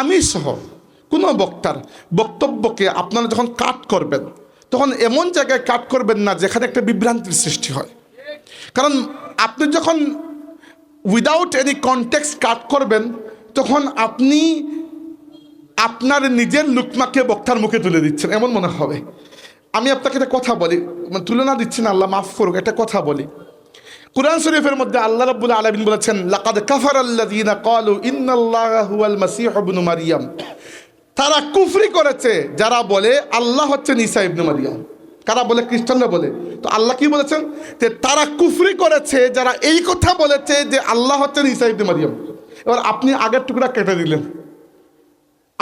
আমি সহ কোনো বক্তার বক্তব্যকে আপনারা যখন কাট করবেন, তখন এমন জায়গায় কাট করবেন না যেখানে একটা বিভ্রান্তির সৃষ্টি হয়। কারণ আপনি যখন উইদাউট এনি কন্টেক্স কাট করবেন, তখন আপনি আপনার নিজের লুকমাকে বক্তার মুখে তুলে দিচ্ছেন। এমন মনে হবে। আমি আপনাকে একটা কথা বলি মানে তুলনা না, আল্লাহ মাফ করুক, একটা কথা বলি। কুরআন শরীফের মধ্যে আল্লাহ রাব্বুল আলামিন বলেছেন, লাকাদ কাফার আল্লাযীনা ক্বালু ইন্নাল্লাহা হুয়াল মাসীহ ইবনু মারইয়াম তারা কুফরি করেছে, যারা বলে আল্লাহ হচ্ছেন ঈসা ইবনু মারইয়াম কারা বলে? খ্রিস্টানরা বলে। তো আল্লাহ কি বলেছেন? যে তারা কুফরি করেছে, যারা এই কথা বলেছে যে আল্লাহ হচ্ছেন ঈসা ইবনু মারইয়াম এবার আপনি আগের টুকরা কেটে দিলেন।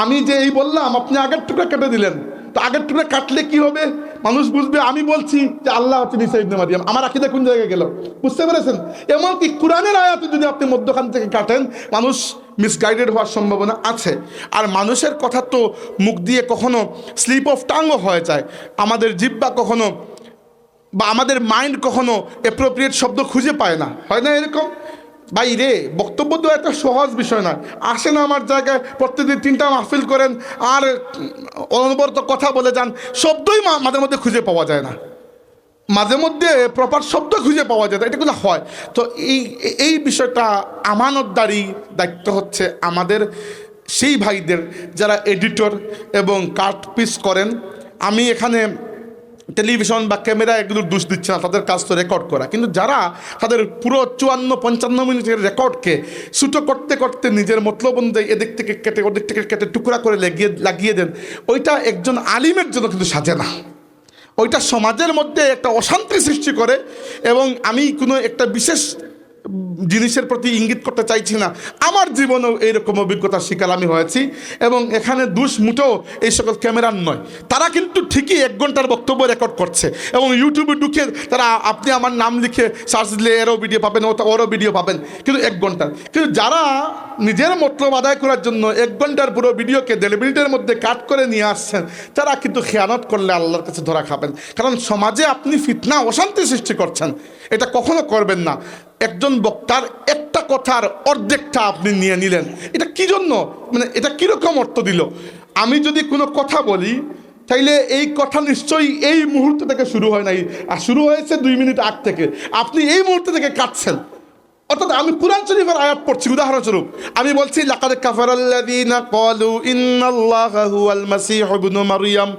আমি যে এই বললাম, আপনি আগের টুকরা কেটে দিলেন। তো আগের টুকরা কাটলে কি হবে? মানুষ বুঝবে, আমি বলছি যে আল্লাহ হচ্ছে নিসা ইবনে মারিয়াম। আমার আকিদা কোন জায়গায় গেল? বুঝতে পেরেছেন? এমনকি কোরআনের আয়াতে যদি আপনি মধ্যখান থেকে কাটেন, মানুষ মিসগাইডেড হওয়ার সম্ভাবনা আছে। আর মানুষের কথা তো মুখ দিয়ে কখনো স্লিপ অফ টাংও হয়ে যায়। আমাদের জিব্বা কখনো বা আমাদের মাইন্ড কখনো অ্যাপ্রোপ্রিয়েট শব্দ খুঁজে পায় না। হয় না এরকম? ভাই রে, বক্তব্য দেওয়া একটা সহজ বিষয় নয়। আসেন আমার জায়গায়, প্রত্যেকদিন তিনটা মাহফিল করেন, আর অনবরত কথা বলে যান। শব্দই মাঝে মধ্যে খুঁজে পাওয়া যায় না। মাঝে মধ্যে প্রপার শব্দ খুঁজে পাওয়া যায় না, এটা কোনো হয়। তো এই এই বিষয়টা আমানতদারি দায়িত্ব হচ্ছে আমাদের সেই ভাইদের যারা এডিটর এবং কাট পিস করেন। আমি এখানে টেলিভিশন বা ক্যামেরা এগুলো দোষ দিচ্ছে না, তাদের কাজ তো রেকর্ড করা। কিন্তু যারা তাদের পুরো চুয়ান্ন, পঞ্চান্ন মিনিটের রেকর্ডকে সুটো করতে করতে নিজের মতলব অনুযায়ী এদিক থেকে কেটে, ওদিক থেকে কেটে টুকরা করে লাগিয়ে লাগিয়ে দেন, ওইটা একজন আলিমের জন্য কিন্তু সাজে না। ওইটা সমাজের মধ্যে একটা অশান্তি সৃষ্টি করে এবং আমি কোনো একটা বিশেষ জিনিসের প্রতি ইঙ্গিত করতে চাইছি না। আমার জীবনেও এইরকম অভিজ্ঞতার শিকার আমি হয়েছি এবং এখানে দুষ মুঠেও এই সকল ক্যামেরার নয়। তারা কিন্তু ঠিকই এক ঘণ্টার বক্তব্য রেকর্ড করছে এবং ইউটিউবে ঢুকে তারা আপনি আমার নাম লিখে সার্চ দিলে এরও ভিডিও পাবেন ওরও ভিডিও পাবেন। কিন্তু এক ঘণ্টার কিন্তু যারা নিজের মতলব আদায় করার জন্য এক ঘণ্টার পুরো ভিডিওকে দেড় মিনিটের মধ্যে কাট করে নিয়ে আসছেন, তারা কিন্তু খেয়ানত করলে আল্লাহর কাছে ধরা খাবেন। কারণ সমাজে আপনি ফিতনা, অশান্তি সৃষ্টি করছেন। এটা কখনো করবেন না। একজন বক্তার একটা কথার অর্ধেকটা আপনি নিয়ে নিলেন। এটা কি জন্য? মানে এটা কীরকম অর্থ দিল? আমি যদি কোনো কথা বলি, তাইলে এই কথা নিশ্চয়ই এই মুহূর্ত থেকে শুরু হয় নাই। আর শুরু হয়েছে দুই মিনিট আগ থেকে। আপনি এই মুহূর্ত থেকে কাটছেন অর্থাৎ আমি কুরআন শরীফের আয়াত পড়ছি, উদাহরণস্বরূপ। আমি বলছি, লাকাদ কাফারাল্লাযীনা ক্বালু ইন্নাল্লাহা হুয়াল মাসীহ ইবনু মারইয়াম।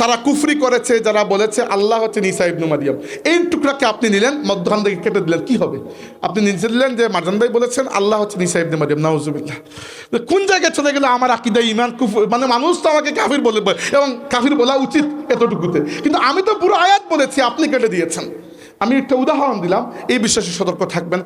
তারা কুফরি করেছে, যারা বলেছে আল্লাহ হচ্ছে ঈসা ইবনু মারিয়াম এই টুকরাকে আপনি নিলেন, মধ্যখান থেকে কেটে দিলেন, কি হবে? আপনি নিচে দিলেন যে মারজান ভাই বলেছেন, আল্লাহ হচ্ছে ঈসা ইবনু মারিয়াম নাউজুবিল্লাহ। কোন জায়গায় চলে গেলে আমার আকিদা ইমান কুফর মানে মানুষ তো আমাকে কাফির বলে, এবং কাফির বলা উচিত এতটুকুতে। কিন্তু আমি তো পুরো আয়াত বলেছি, আপনি কেটে দিয়েছেন। আমি একটা উদাহরণ দিলাম, এই বিশ্বাসে সতর্ক থাকবেন।